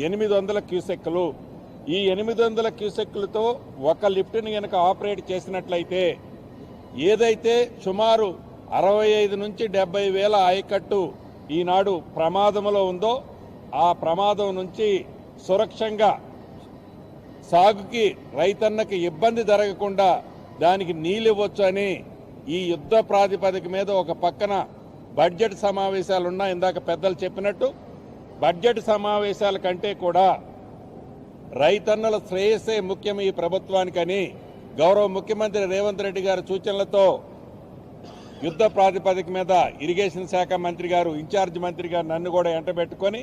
ఎనిమిది వందల క్యూసెక్లు ఈ ఎనిమిది వందల క్యూసెక్లతో ఒక లిఫ్ట్ని కనుక ఆపరేట్ చేసినట్లయితే ఏదైతే సుమారు అరవై ఐదు నుంచి డెబ్బై వేల ఆయకట్టు ఈనాడు ప్రమాదంలో ఉందో ఆ ప్రమాదం నుంచి సురక్షంగా సాగుకి రైతన్నకి ఇబ్బంది జరగకుండా దానికి నీళ్ళివ్వచ్చు అని ఈ యుద్ధ ప్రాతిపదిక మీద ఒక పక్కన బడ్జెట్ సమావేశాలున్నా ఇందాక పెద్దలు చెప్పినట్టు. బడ్జెట్ సమావేశాల కంటే కూడా రైతన్నల శ్రేయస్సే ముఖ్యం ఈ ప్రభుత్వానికని గౌరవ ముఖ్యమంత్రి రేవంత్ రెడ్డి గారి సూచనలతో యుద్ధ ప్రాతిపదిక మీద ఇరిగేషన్ శాఖ మంత్రి గారు ఇన్ఛార్జ్ మంత్రి గారు నన్ను కూడా ఎంటబెట్టుకొని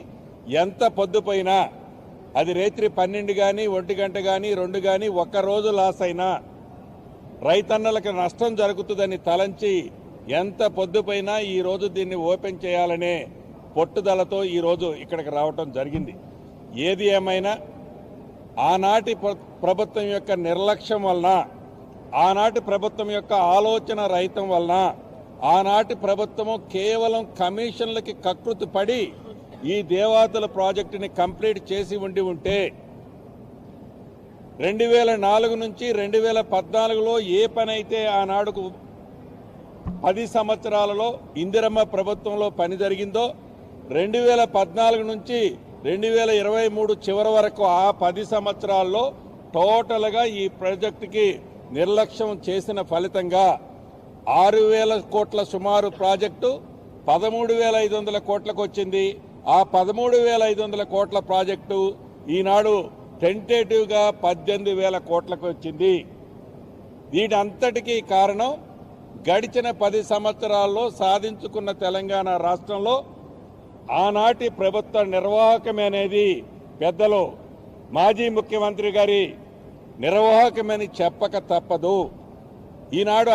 ఎంత పొద్దుపోయినా అది రేత్రి పన్నెండు కానీ ఒంటి గంట కానీ రెండు కానీ ఒక్క రోజు లాస్ అయినా రైతన్నలకు నష్టం జరుగుతుందని తలంచి ఎంత పొద్దుపోయినా ఈ రోజు దీన్ని ఓపెన్ చేయాలనే పట్టుదలతో ఈరోజు ఇక్కడికి రావటం జరిగింది. ఏది ఏమైనా ఆనాటి ప్రభుత్వం యొక్క నిర్లక్ష్యం వలన ఆనాటి ప్రభుత్వం యొక్క ఆలోచన రహితం వలన ఆనాటి ప్రభుత్వము కేవలం కమిషన్లకి కకృతి పడి ఈ దేవాతల ప్రాజెక్టుని కంప్లీట్ చేసి ఉండి ఉంటే రెండు వేల నాలుగు నుంచి రెండు వేల పద్నాలుగులో ఏ పని అయితే ఆనాడుకు పది సంవత్సరాలలో ఇందిరమ్మ ప్రభుత్వంలో పని జరిగిందో రెండు వేల పద్నాలుగు నుంచి రెండు వేల ఇరవై మూడు చివరి వరకు ఆ పది సంవత్సరాల్లో టోటల్గా ఈ ప్రాజెక్టుకి నిర్లక్ష్యం చేసిన ఫలితంగా ఆరు వేల కోట్ల సుమారు ప్రాజెక్టు పదమూడు వేల ఐదు వందల కోట్లకు వచ్చింది. ఆ పదమూడు వేల ఐదు వందల కోట్ల ప్రాజెక్టు ఈనాడు టెంటేటివ్గా పద్దెనిమిది వేల కోట్లకు వచ్చింది. వీటంతటికీ కారణం గడిచిన పది సంవత్సరాల్లో సాధించుకున్న తెలంగాణ రాష్ట్రంలో ఆనాటి ప్రభుత్వ నిర్వాహకమే అనేది పెద్దలు మాజీ ముఖ్యమంత్రి గారి నిర్వాహకమని చెప్పక తప్పదు. ఈనాడు